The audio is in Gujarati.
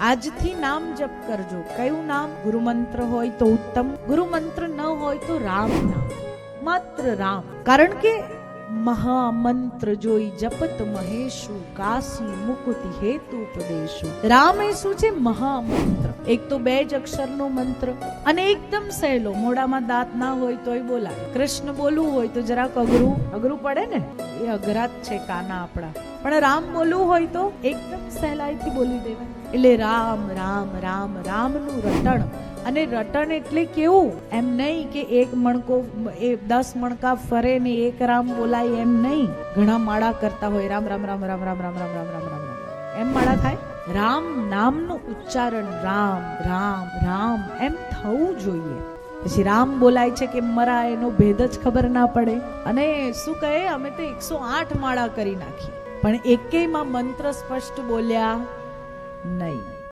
આજથી નામ જપ કરજો. કયું નામ? ગુરુ મંત્ર હોય તો ઉત્તમ ગુરુ મંત્ર ન હોય તો રામ નામ માત્ર રામ. કારણ કે મહામંત્ર જોઈ જપત મહેશુ, કાશી મુકુતિ હેતુ ઉપદેશુ. રામ એ શું છે? મહામંત્ર. એક તો બે જ અક્ષરનો મંત્ર અને એકદમ સહેલો. મોઢામાં દાંત ના હોય તોય બોલાય. કૃષ્ણ બોલવું હોય તો જરાક અઘરું. અઘરું પડે ને? એ અઘરા જ છે કાના આપણા. પણ રામ બોલવું હોય તો એકદમ સહેલાઈથી બોલી દેવાય એટલે રામ રામ રામ રામનું રટણ અને રટણ એટલે કેવું એમ નહીં કે એક મણકો એ દસ મણકા ફરે ને એક રામ બોલાય એમ નહીં ઘણા માળા કરતા હોય રામ રામ રામ રામ રામ રામ રામ રામ રામ રામ રામ એમ માળા થાય રામ નામનું ઉચ્ચારણ રામ રામ રામ એમ થવું જોઈએ પછી રામ બોલાય છે કે મરા એનો ભેદ જ ખબર ના પડે અને શું કહે અમે તો એકસો આઠ માળા કરી નાખી પણ એકેયમાં મંત્ર સ્પષ્ટ બોલ્યા નહીં.